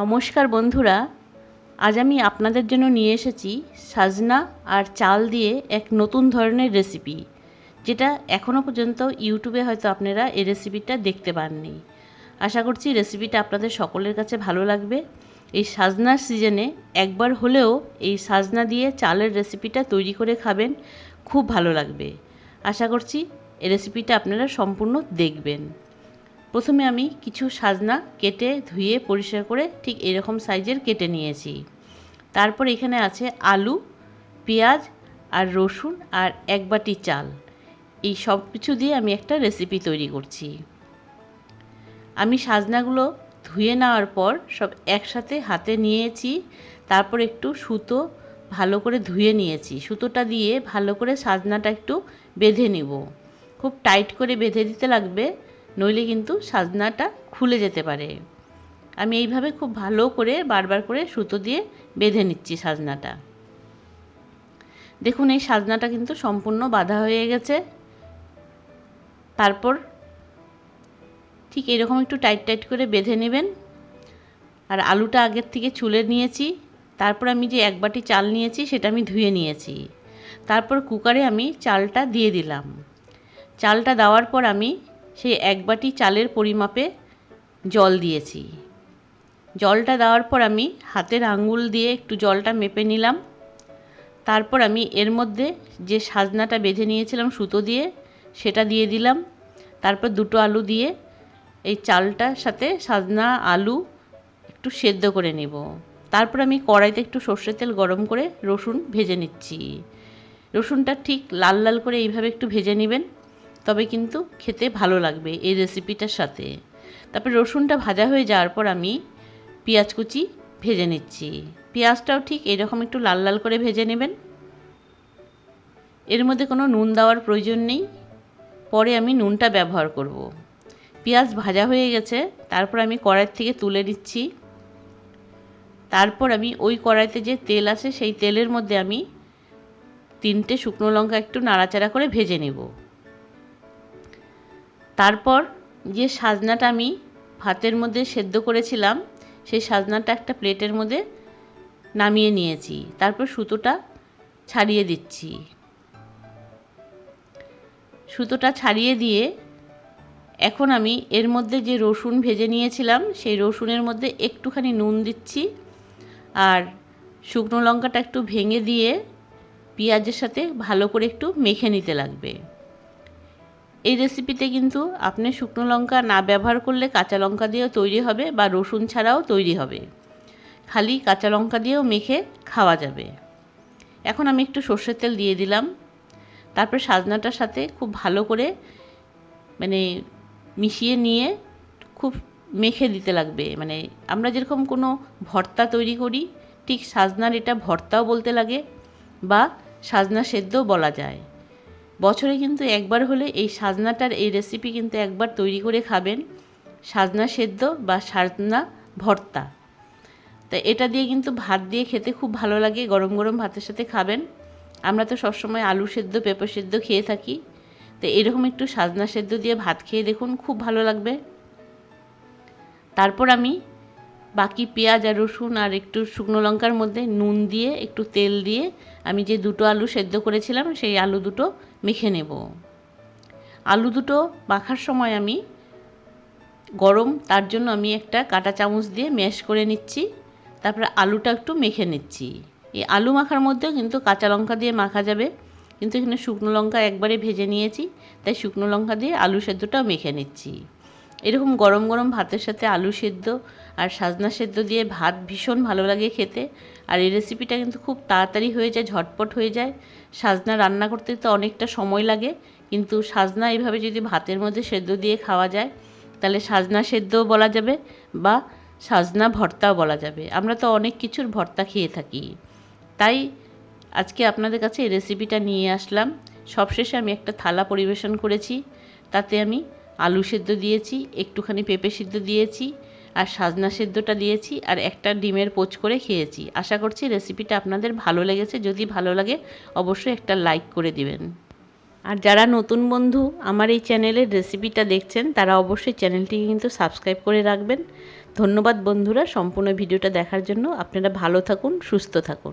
নমস্কার বন্ধুরা, আজ আমি আপনাদের জন্য নিয়ে এসেছি সাজনা আর চাল দিয়ে এক নতুন ধরনের রেসিপি যেটা এখনও পর্যন্ত ইউটিউবে হয়তো আপনারা এই রেসিপিটা দেখতে পাননি। আশা করছি রেসিপিটা আপনাদের সকলের কাছে ভালো লাগবে। এই সাজনার সিজনে একবার হলেও এই সাজনা দিয়ে চালের রেসিপিটা তৈরি করে খাবেন, খুব ভালো লাগবে। আশা করছি এই রেসিপিটা আপনারা সম্পূর্ণ দেখবেন। প্রথমে আমি কিছু সাজনা কেটে ধুয়ে পরিষ্কার করে ঠিক এরকম সাইজের কেটে নিয়েছি। তারপর এখানে আছে আলু, পেঁয়াজ আর রসুন আর এক বাটি চাল। এই সব কিছু দিয়ে আমি একটা রেসিপি তৈরি করছি। আমি সাজনাগুলো ধুয়ে নেওয়ার পর সব একসাথে হাতে নিয়েছি, তারপর একটু সুতো ভালো করে ধুয়ে নিয়েছি। সুতোটা দিয়ে ভালো করে সাজনাটা একটু বেঁধে নিব। খুব টাইট করে বেঁধে দিতে লাগবে নইলে কিন্তু সাজনাটা খুলে যেতে পারে। আমি এইভাবে খুব ভালো করে বারবার করে সুতো দিয়ে বেঁধে নিচ্ছি সাজনাটা। দেখুন, এই সাজনাটা কিন্তু সম্পূর্ণ বাঁধা হয়ে গেছে। তারপর ঠিক এরকম একটু টাইট টাইট করে বেঁধে নেবেন। আর আলুটা আগের থেকে চুলে নিয়েছি। তারপর আমি যে এক বাটি চাল নিয়েছি, সেটা আমি ধুয়ে নিয়েছি। তারপর কুকারে আমি চালটা দিয়ে দিলাম। চালটা দেওয়ার পর আমি সেই এক বাটি চালের পরিমাপে জল দিয়েছি। জলটা দেওয়ার পর আমি হাতের আঙ্গুল দিয়ে একটু জলটা মেপে নিলাম। তারপর আমি এর মধ্যে যে সাজনাটা বেঁধে নিয়েছিলাম সুতো দিয়ে, সেটা দিয়ে দিলাম। তারপর দুটো আলু দিয়ে এই চালটার সাথে সাজনা, আলু একটু সেদ্ধ করে নেব। তারপর আমি কড়াইতে একটু সর্ষের তেল গরম করে রসুন ভেজে নিচ্ছি। রসুনটা ঠিক লাল লাল করে এইভাবে একটু ভেজে নেবেন। তবে কিন্তু খেতে ভালো লাগবে এই রেসিপিটার সাথে। তারপর রসুনটা ভাজা হয়ে যাওয়ার পর আমি পেঁয়াজ কুচি ভেজে নিচ্ছি। পেঁয়াজটাও ঠিক এরকম একটু লাল লাল করে ভেজে নেবেন। এর মধ্যে কোনো নুন দেওয়ার প্রয়োজন নেই। পরে আমি নুনটা ব্যবহার করব। পেঁয়াজ ভাজা হয়ে গেছে, তারপর আমি কড়াই থেকে তুলে নিচ্ছি। তারপর আমি ওই কড়াইতে যে তেল আছে, সেই তেলের মধ্যে আমি তিনটে শুকনো লঙ্কা একটু নাড়াচাড়া করে ভেজে নেব। তারপর যে সাজনাটা আমি ভাতের মধ্যে সেদ্ধ করেছিলাম, সেই সাজনাটা একটা প্লেটের মধ্যে নামিয়ে নিয়েছি। তারপর সুতোটা ছাড়িয়ে দিচ্ছি। সুতোটা ছাড়িয়ে দিয়ে এখন আমি এর মধ্যে যে রসুন ভেজে নিয়েছিলাম, সেই রসুনের মধ্যে একটুখানি নুন দিচ্ছি আর শুকনো লঙ্কাটা একটু ভেঙে দিয়ে পেঁয়াজের সাথে ভালো করে একটু মেখে নিতে লাগবে। এই রেসিপিতে কিন্তু আপনি শুকনো লঙ্কা না ব্যবহার করলে কাঁচা লঙ্কা দিয়েও তৈরি হবে বা রসুন ছাড়াও তৈরি হবে। খালি কাঁচা লঙ্কা দিয়েও মেখে খাওয়া যাবে। এখন আমি একটু সর্ষের তেল দিয়ে দিলাম। তারপর সাজনাটার সাথে খুব ভালো করে মানে মিশিয়ে নিয়ে খুব মেখে দিতে লাগবে। মানে আমরা যেরকম কোনো ভর্তা তৈরি করি, ঠিক সাজনার এটা ভর্তাও বলতে লাগে বা সাজনা সেদ্ধও বলা যায়। বছরে কিন্তু একবার হলে এই সাজনাটার এই রেসিপি কিন্তু একবার তৈরি করে খাবেন। সাজনা সেদ্ধ বা সাজনা ভর্তা। তা এটা দিয়ে কিন্তু ভাত দিয়ে খেতে খুব ভালো লাগে, গরম গরম ভাতের সাথে খাবেন। আমরা তো সবসময় আলু সেদ্ধ, পেঁপে সেদ্ধ খেয়ে থাকি। তো এরকম একটু সাজনা সেদ্ধ দিয়ে ভাত খেয়ে দেখুন, খুব ভালো লাগবে। তারপর আমি বাকি পেঁয়াজ আর রসুন আর একটু শুকনো লঙ্কার মধ্যে নুন দিয়ে, একটু তেল দিয়ে আমি যে দুটো আলু সেদ্ধ করেছিলাম, সেই আলু দুটো মেখে নেব। আলু দুটো মাখার সময় আমি গরম, তার জন্য আমি একটা কাটা চামচ দিয়ে ম্যাশ করে নিচ্ছি। তারপরে আলুটা একটু মেখে নিচ্ছি। এই আলু মাখার মধ্যেও কিন্তু কাঁচা লঙ্কা দিয়ে মাখা যাবে। কিন্তু এখানে শুকনো লঙ্কা একবারে ভেজে নিয়েছি, তাই শুকনো লঙ্কা দিয়ে আলু সেদ্ধটাও মেখে নিচ্ছি। এরকম গরম গরম ভাতের সাথে আলু সেদ্ধ আর সাজনা সেদ্ধ দিয়ে ভাত ভীষণ ভালো লাগে খেতে। আর এই রেসিপিটা কিন্তু খুব তাড়াতাড়ি হয়ে যায়, ঝটপট হয়ে যায়। সাজনা রান্না করতে তো অনেকটা সময় লাগে, কিন্তু সাজনা এইভাবে যদি ভাতের মধ্যে সেদ্ধ দিয়ে খাওয়া যায়, তাহলে সাজনা সেদ্ধও বলা যাবে বা সাজনা ভর্তাও বলা যাবে। আমরা তো অনেক কিছুর ভর্তা খেয়ে থাকি। তাই আজকে আপনাদের কাছে এই রেসিপিটা নিয়ে আসলাম। সবশেষে আমি একটা থালা পরিবেশন করেছি। তাতে আমি আলু সেদ্ধ দিয়েছি, একটুখানি পেঁপে সিদ্ধ দিয়েছি আর সাজনা সেদ্ধটা দিয়েছি আর একটা ডিমের পোচ করে খেয়েছি। আশা করছি রেসিপিটা আপনাদের ভালো লেগেছে। যদি ভালো লাগে অবশ্যই একটা লাইক করে দিবেন। আর যারা নতুন বন্ধু আমার এই চ্যানেলের রেসিপিটা দেখছেন, তারা অবশ্যই চ্যানেলটিকে কিন্তু সাবস্ক্রাইব করে রাখবেন। ধন্যবাদ বন্ধুরা, সম্পূর্ণ ভিডিওটা দেখার জন্য। আপনারা ভালো থাকুন, সুস্থ থাকুন।